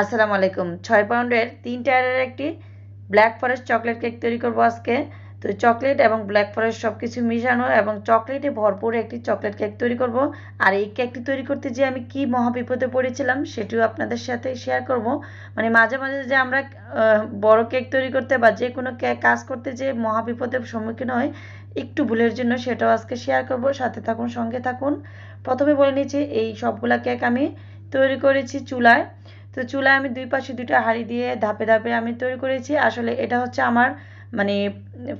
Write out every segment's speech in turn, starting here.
আসসালামু আলাইকুম। ছয় পাউন্ডের তিন টায়ারের একটি ব্ল্যাক ফরেস্ট চকলেট কেক তৈরি করব আজকে। তো চকলেট এবং ব্ল্যাক ফরেস্ট সব কিছু মিশানো এবং চকলেটে ভরপুর একটি চকলেট কেক তৈরি করব। আর এই কেকটি তৈরি করতে যে আমি কি মহা বিপদে পড়েছিলাম সেটিও আপনাদের সাথে শেয়ার করব। মানে মাঝে মাঝে যে আমরা বড় কেক তৈরি করতে বা যে কোনো কেক কাজ করতে যে মহা বিপদের সম্মুখীন হয় একটু ভুলের জন্য সেটাও আজকে শেয়ার করব। সাথে থাকুন, সঙ্গে থাকুন। প্রথমে বলে নিচ্ছি, এই সবগুলা কেক আমি তৈরি করেছি চুলায়। তো চুলায় আমি দুই পাশে দুইটা হাঁড়ি দিয়ে ধাপে ধাপে আমি তৈরি করেছি। আসলে এটা হচ্ছে আমার মানে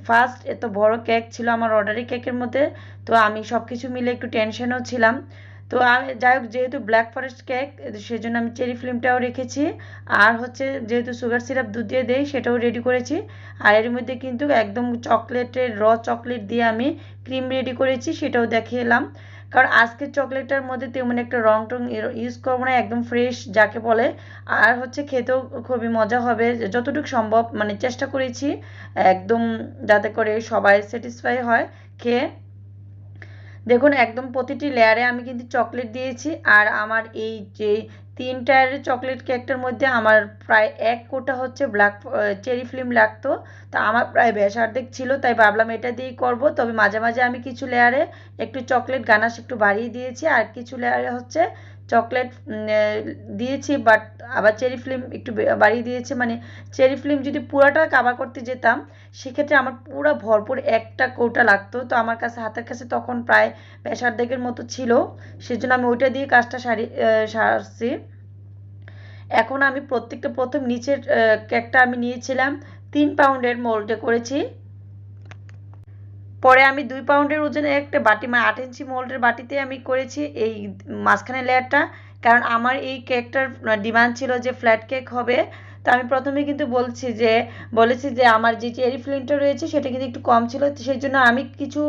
ফার্স্ট এত বড় কেক ছিল আমার অর্ডারি কেকের মধ্যে, তো আমি সব কিছু মিলে একটু টেনশনও ছিলাম। তো আমি যাই হোক, যেহেতু ব্ল্যাক ফরেস্ট কেক সেজন্য আমি চেরি ফ্লেমটাও রেখেছি। আর হচ্ছে যেহেতু সুগার সিরাপ দুধ দিয়ে দেই, সেটাও রেডি করেছি। আর এর মধ্যে কিন্তু একদম চকলেটের র চকলেট দিয়ে আমি ক্রিম রেডি করেছি, সেটাও দেখিয়ে এলাম। কারণ আজকের চকলেটটার মধ্যে তেমন একটা রং টং ইউজ করব না, একদম ফ্রেশ যাকে বলে। আর হচ্ছে খেতেও খুবই মজা হবে। যতটুকু সম্ভব মানে চেষ্টা করেছি একদম যাতে করে সবাই স্যাটিসফাই হয়, খেয়ে দেখুন, একদম প্রতিটি লেয়ারে আমি কিন্তু চকলেট দিয়েছি আর আমার এই যে তিন টায়ারের চকলেট কেকটার মধ্যে আমার প্রায় এক কোটা হচ্ছে ব্ল্যাক চেরি ফিল্ম লাগতো। তা আমার প্রায় বেশ ছিল, তাই ভাবলাম এটা দিয়েই করব। তবে মাঝে মাঝে আমি কিছু লেয়ারে একটু চকলেট গানাশ একটু বাড়িয়ে দিয়েছি আর কিছু লেয়ারে হচ্ছে চকলেট দিয়েছি বাট আবার চেরি ফিল্ম একটু বাড়িয়ে দিয়েছে। মানে চেরি ফিল্ম যদি পুরাটা কাভার করতে যেতাম, সেক্ষেত্রে আমার পুরো ভরপুর একটা কৌটা লাগতো। তো আমার কাছে, হাতের কাছে তখন প্রায় প্রেশার দিকের মতো ছিল। সেজন্য আমি ওইটা দিয়ে কাজটা সারি সারছি। এখন আমি প্রত্যেকটা, প্রথম নিচের কেকটা আমি নিয়েছিলাম, তিন পাউন্ডের মোল্ডে করেছি। পরে আমি দুই পাউন্ডের ওজনে একটা বাটি মানে আট ইঞ্চি মোল্ডের বাটিতে আমি করেছি এই মাঝখানে লেয়ারটা। কারণ আমার এই কেকটার ডিমান্ড ছিল যে ফ্ল্যাট কেক হবে। তো আমি প্রথমে কিন্তু বলছি যে, বলেছি যে আমার যে চেরি ফিলিংটা রয়েছে সেটা কিন্তু একটু কম ছিল। সেই জন্য আমি কিছু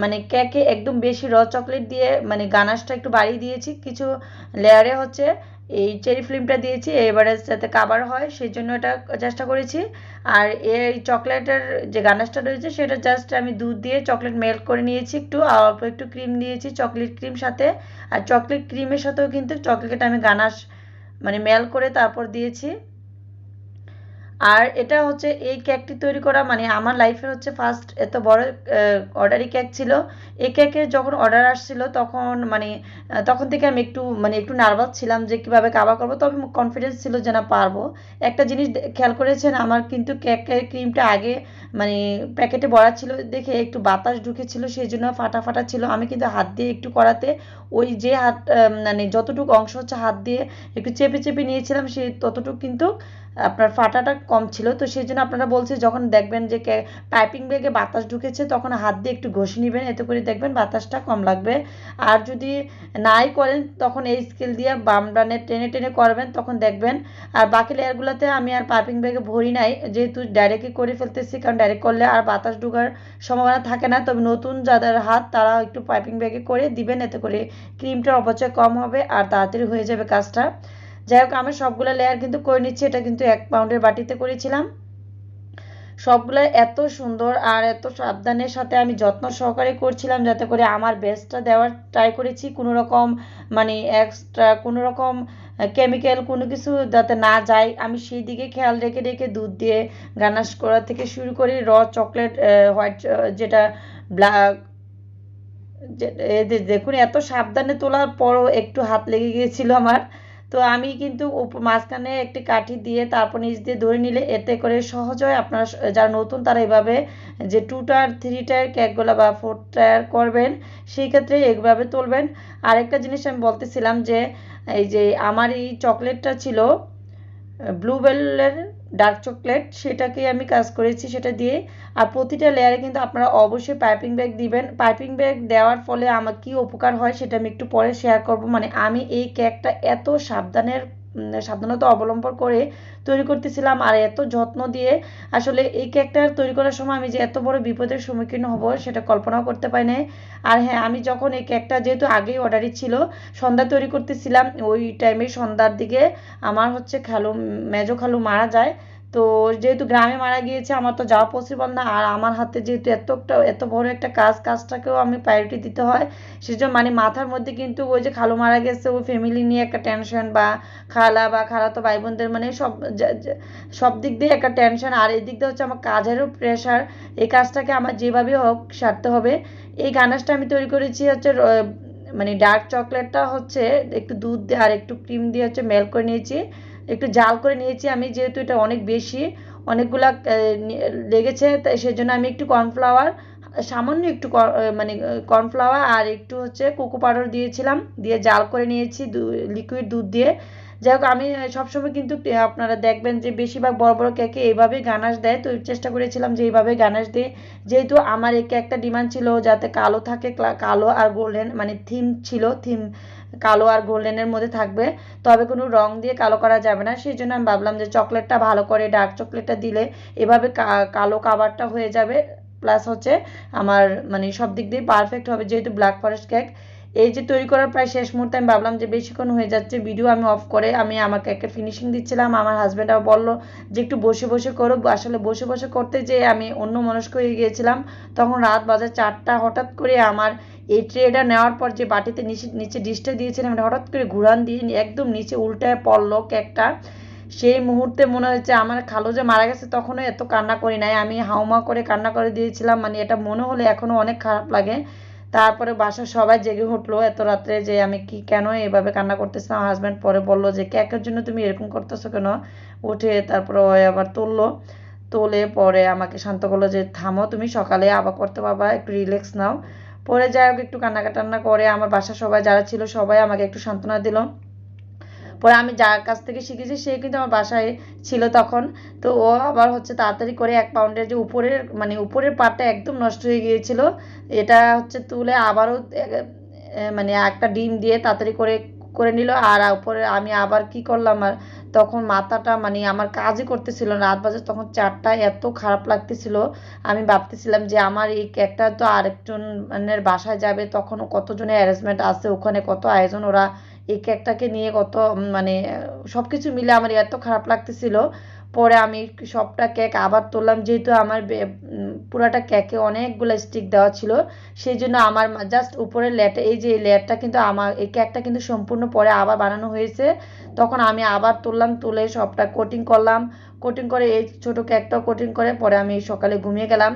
মানে কেকে একদম বেশি র চকলেট দিয়ে মানে গানাশটা একটু বাড়িয়ে দিয়েছি। কিছু লেয়ারে হচ্ছে এই চেরি ফিল্মটা দিয়েছি এবারে যাতে কাবার হয়, সেই জন্য এটা চেষ্টা করেছি। আর এই চকলেটের যে গানাসটা রয়েছে, সেটা জাস্ট আমি দুধ দিয়ে চকলেট মেল্ট করে নিয়েছি একটু, আর অল্প একটু ক্রিম দিয়েছি চকলেট ক্রিম সাথে। আর চকলেট ক্রিমের সাথেও কিন্তু চকলেট আমি গানাস মানে মেল করে তারপর দিয়েছি। আর এটা হচ্ছে এই কেকটি তৈরি করা মানে আমার লাইফের হচ্ছে ফার্স্ট এত বড় অর্ডারি কেক ছিল। এই কেকের যখন অর্ডার আসছিল তখন মানে তখন থেকে আমি একটু মানে একটু নার্ভাস ছিলাম যে কীভাবে কাবার করব তবে কনফিডেন্স ছিল যে না পারব। একটা জিনিস খেয়াল করেছেন, আমার কিন্তু কেকের ক্রিমটা আগে মানে প্যাকেটে ভরা ছিল দেখে একটু বাতাস ঢুকেছিল, সেই জন্য ফাটা ফাটা ছিল। আমি কিন্তু হাত দিয়ে একটু করাতে, ওই যে হাত মানে যতটুকু অংশ হচ্ছে হাত দিয়ে একটু চেপে চেপে নিয়েছিলাম সেই ততটুকু কিন্তু আপনার ফাটাটা কম ছিল। তো সেই জন্য আপনারা বলছে যখন দেখবেন যে পাইপিং ব্যাগে বাতাস ঢুকেছে, তখন হাত দিয়ে একটু ঘষে নেবেন, এতে করে দেখবেন বাতাসটা কম লাগবে। আর যদি নাই করেন, তখন এই স্কেল দিয়ে বাম ডানে টেনে টেনে করবেন, তখন দেখবেন আর বাকি লেয়ারগুলোতে আমি আর পাইপিং ব্যাগে ভরি নাই। যেহেতু ডাইরেক্টই করে ফেলতেছি, কারণ ডাইরেক্ট করলে আর বাতাস ঢোকার সম্ভাবনা থাকে না। তবে নতুন যাদের হাত, তারা একটু পাইপিং ব্যাগে করে দিবেন, এতে করে ক্রিমটার অপচয় কম হবে আর তাড়াতাড়ি হয়ে যাবে কাজটা। যাই হোক, আমি সবগুলো লেয়ার কিন্তু করে নিচ্ছি। এটা কিন্তু এক পাউন্ডের বাটিতে করেছিলাম। সবগুলো এত সুন্দর আর এত সাবধানের সাথে আমি যত্ন সহকারে করছিলাম যাতে করে আমার বেস্টটা দেওয়ার ট্রাই করেছি। কোনো রকম মানে এক্সট্রা কোনো রকম কেমিক্যাল কোনো কিছু যাতে না যায়। আমি সেই দিকে খেয়াল রেখে রেখে দুধ দিয়ে গানাশ করা থেকে শুরু করে র চকলেট হোয়াইট যেটা ব্ল্যাক দেখুন, এত সাবধানে তোলার পরও একটু হাত লেগে গিয়েছিল আমার। তো আমি কিন্তু মাঝখানে একটি কাঠি দিয়ে তারপর নিচ দিয়ে ধরে নিলে এতে করে সহজ হয়। আপনারা যারা নতুন তারা এভাবে যে টু টায়ার থ্রি টায়ার ক্যাকগুলো বা ফোর টায়ার করবেন, সেই ক্ষেত্রে এইভাবে তুলবেন। আরেকটা জিনিস আমি বলতেছিলাম যে, এই যে আমার এই চকলেটটা ছিল ব্লুবেলের ডার্ক চকলেট সেটাকে আমি কাজ করেছি সেটা দিয়ে। আর প্রতিটা লেয়ারে কিন্তু আপনারা অবশ্যই পাইপিং ব্যাগ দিবেন। পাইপিং ব্যাগ দেওয়ার ফলে আমার কি উপকার হয় সেটা আমি একটু পরে শেয়ার করব। মানে আমি এই কেকটা এত সাবধানের সাবধানতা অবলম্বন করে তৈরি করতেছিলাম। আর এত যত্ন দিয়ে আসলে এই কেকটা তৈরি করার সময় আমি যে এত বড় বিপদের সম্মুখীন হব সেটা কল্পনাও করতে পারি নাই। আর হ্যাঁ আমি যখন এই কেকটা যেহেতু আগেই অর্ডারই ছিল, সন্ধ্যা তৈরি করতেছিলাম, ওই টাইমে সন্ধ্যার দিকে আমার হচ্ছে খালু, মেজো খালু মারা যায়। তো যেহেতু গ্রামে মারা গিয়েছে, আমার তো যাওয়া পসিবল না। আর আমার হাতে যেহেতু এত একটা এত বড় একটা কাজ, কাজটাকেও আমি প্রায়োরিটি দিতে হয়। সেজন্য মানে মাথার মধ্যে কিন্তু ওই যে খালু মারা গেছে, ওই ফ্যামিলি নিয়ে একটা টেনশন বা খালা বা খালাতো ভাই বোনদের মানে সব সব দিক দিয়ে একটা টেনশন আর এই দিক দিয়ে হচ্ছে আমার কাজেরও প্রেশার এই কাজটাকে আমার যেভাবে হোক সারতে হবে। এই গানাশটা আমি তৈরি করেছি হচ্ছে মানে ডার্ক চকলেটটা হচ্ছে একটু দুধ দিয়ে আর একটু ক্রিম দিয়ে হচ্ছে মেল্ট করে নিয়েছি। একটু জাল করে নিয়েছি। আমি যেহেতু এটা অনেক বেশি, অনেকগুলা লেগেছে তাই সেজন্য আমি একটু কর্নফ্লাওয়ার, সামান্য একটু মানে কর্নফ্লাওয়ার আর একটু হচ্ছে কোকো পাউডার দিয়েছিলাম, দিয়ে জাল করে নিয়েছি লিকুইড দুধ দিয়ে। যাই হোক আমি সবসময় কিন্তু আপনারা দেখবেন যে বেশিরভাগ বড় বড় কেকে এইভাবে গানাশ দেয়, তো চেষ্টা করেছিলাম যে এইভাবে গানাশ দিয়ে। যেহেতু আমার এই কেকটা ডিমান্ড ছিল যাতে কালো থাকে কালো আর গোল্ডেন মানে থিম ছিল, থিম কালো আর গোল্ডেনের মধ্যে থাকবে। তবে কোনো রং দিয়ে কালো করা যাবে না। সেই জন্য আমি ভাবলাম যে চকলেটটা ভালো করে ডার্ক চকলেটটা দিলে এভাবে কালো কাভারটা হয়ে যাবে। প্লাস হচ্ছে আমার মানে সব দিক দিয়ে পারফেক্ট হবে যেহেতু ব্ল্যাক ফরেস্ট কেক এই যে তৈরি করার প্রায় শেষ মুহূর্তে আমি ভাবলাম যে বেশিক্ষণ হয়ে যাচ্ছে ভিডিও আমি অফ করে আমি আমাকে একটা ফিনিশিং দিচ্ছিলাম। আমার হাজব্যান্ড আবার বলল যে একটু বসে বসে করো। আসলে বসে বসে করতে যেয়ে আমি অন্য মনস্ক হয়ে গিয়েছিলাম। তখন রাত বাজে চারটা, হঠাৎ করে আমার এই ট্রেটা নেওয়ার পর যে বাটিতে নিচে নিচে ডিশটা দিয়েছিলাম হঠাৎ করে ঘুরান দিয়ে একদম নিচে উল্টায় পড়ল কেকটা। সেই মুহূর্তে মনে হচ্ছে আমার খালু যে মারা গেছে, তখনও এত কান্না করি নাই। আমি হাউমা করে কান্না করে দিয়েছিলাম। মানে এটা মনে হলে এখনও অনেক খারাপ লাগে। তারপরে বাসার সবাই জেগে উঠল এত রাত্রে যে আমি কি কেন এভাবে কান্না করতেছি? আমার হাজব্যান্ড পরে বলল যে ক্যাকের জন্য তুমি এরকম করতেছো কেন? উঠে তারপরে আবার তুললো। তোলে পরে আমাকে শান্ত করল যে, থামো, তুমি সকালে আবার করতে পারবা, একটু রিল্যাক্স নাও। পরে যাই হোক, একটু কান্নাকাটান্না করে আমার বাসা সবাই যারা ছিল সবাই আমাকে একটু সান্ত্বনা দিল। পরে আমি যার কাছ থেকে শিখেছি, সে কিন্তু আমার বাসায় ছিল তখন। তো ও আবার হচ্ছে তাড়াতাড়ি করে এক পাউন্ডের যে উপরের মানে উপরের পার্টটা একদম নষ্ট হয়ে গিয়েছিল, এটা হচ্ছে তুলে আবারও মানে একটা ডিম দিয়ে তাড়াতাড়ি করে করে নিল। আর উপরে আমি আবার কি করলাম, আর তখন মাথাটা মানে আমার কাজই করতেছিল রাত বাজে তখন চারটায় এত খারাপ লাগতেছিল। আমি ভাবতেছিলাম যে আমার এই কেকটা তো আরেকজনের বাসায় যাবে, তখন কতজনের অ্যারেঞ্জমেন্ট আছে, ওখানে কত আয়োজন ওরা এই কেকটাকে নিয়ে কত মানে সব কিছু মিলে আমার এত খারাপ লাগতেছিল। পরে আমি সবটা কেক আবার তুললাম, যেহেতু আমার পুরাটা কেকে অনেকগুলো স্টিক দেওয়া ছিল সেই জন্য আমার জাস্ট উপরের লেয়ারটা এই যে লেয়ারটা কিন্তু আমার, এই কেকটা কিন্তু সম্পূর্ণ পরে আবার বানানো হয়েছে। তখন আমি আবার তুললাম, তুলে সবটা কোটিং করলাম। কোটিং করে এই ছোট কেকটাও কোটিং করে পরে আমি সকালে ঘুমিয়ে গেলাম।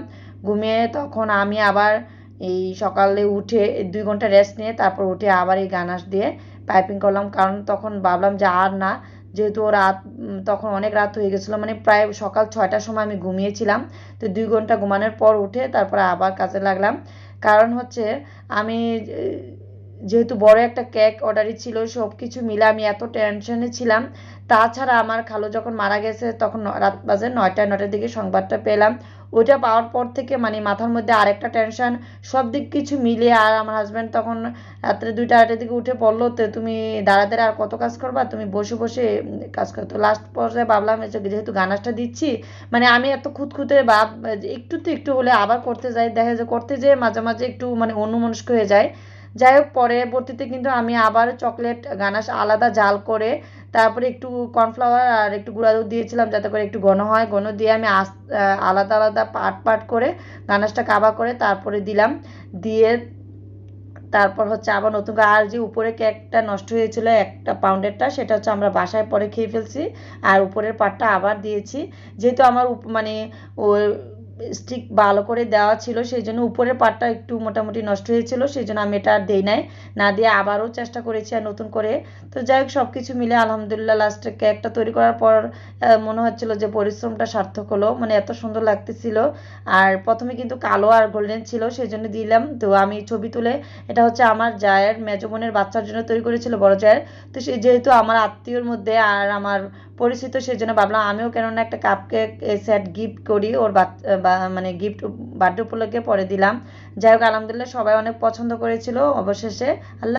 ঘুমিয়ে তখন আমি আবার এই সকালে উঠে দুই ঘণ্টা রেস্ট নিয়ে তারপর উঠে আবার এই গানাশ দিয়ে পাইপিং করলাম। কারণ তখন ভাবলাম যে আর না, যেহেতু রাত তখন অনেক রাত হয়ে গেছিল। মানে প্রায় সকাল ছয়টার সময় আমি ঘুমিয়েছিলাম। তো দুই ঘণ্টা ঘুমানোর পর উঠে তারপরে আবার কাজে লাগলাম। কারণ হচ্ছে আমি যেহেতু বড় একটা কেক অর্ডারই ছিল সব কিছু মিলে আমি এত টেনশনে ছিলাম। তাছাড়া আমার খালু যখন মারা গেছে, তখন রাত বাজে নয়টা নয়টার দিকে সংবাদটা পেলাম। ওইটা পাওয়ার পর থেকে মানে মাথার মধ্যে আরেকটা টেনশন সব দিক কিছু মিলিয়ে আর আমার হাজব্যান্ড তখন রাত্রে দুইটা, আড়াইটার দিকে উঠে পড়ল তো, তুমি দাঁড়া আর কত কাজ করবা? তুমি বসে বসে কাজ করো। তো লাস্ট পর্যায়ে ভাবলাম যেহেতু গানাসটা দিচ্ছি মানে আমি এত খুঁতখুঁতে যে একটু তো একটু হলে আবার করতে যাই। দেখা যায় করতে যেয়ে মাঝে মাঝে একটু মানে অন্যমনস্ক হয়ে যায়। যাই হোক, পরবর্তীতে কিন্তু আমি আবার চকলেট গানাশ আলাদা জাল করে তারপরে একটু কর্নফ্লাওয়ার আর একটু গুঁড়া দুধ দিয়েছিলাম যাতে করে একটু ঘন হয়। ঘন দিয়ে আমি আলাদা আলাদা পার্ট পার্ট করে গানাশটা কাবা করে তারপরে দিলাম। দিয়ে তারপর হচ্ছে আবার নতুন আর যে উপরে কেকটা নষ্ট হয়েছিল একটা পাউন্ডেরটা সেটা হচ্ছে আমরা বাসায় পরে খেয়ে ফেলছি। আর উপরের পাটটা আবার দিয়েছি। যেহেতু আমার মানে স্টিক ভালো করে দেওয়া ছিল, সেই জন্য উপরের পার্টটা একটু মোটামুটি নষ্ট হয়েছিল, সেই জন্য আমি এটা আর দেই নাই। না দিয়ে আবারও চেষ্টা করেছি আর নতুন করে। তো যাই হোক সব কিছু মিলে আলহামদুলিল্লাহ লাস্টে কেকটা তৈরি করার পর মনে হচ্ছিল যে পরিশ্রমটা সার্থক হলো মানে এত সুন্দর লাগতেছিল। আর প্রথমে কিন্তু কালো আর গোল্ডেন ছিল, সেই জন্য দিলাম। তো আমি ছবি তুলে, এটা হচ্ছে আমার জায়ের, মেজো বোনের বাচ্চার জন্য তৈরি করেছিল বড় জায়ের। তো সে যেহেতু আমার আত্মীয়র মধ্যে আর আমার পরিচিত, সেই জন্য ভাবলাম আমিও কেননা একটা কাপ কেক সেট গিফট করি, ওর বাচ- বা মানে গিফট বার্থডে উপলক্ষে পরে দিলাম। যাই হোক, আলহামদুলিল্লাহ সবাই অনেক পছন্দ করেছিল অবশেষে। আল্লাহ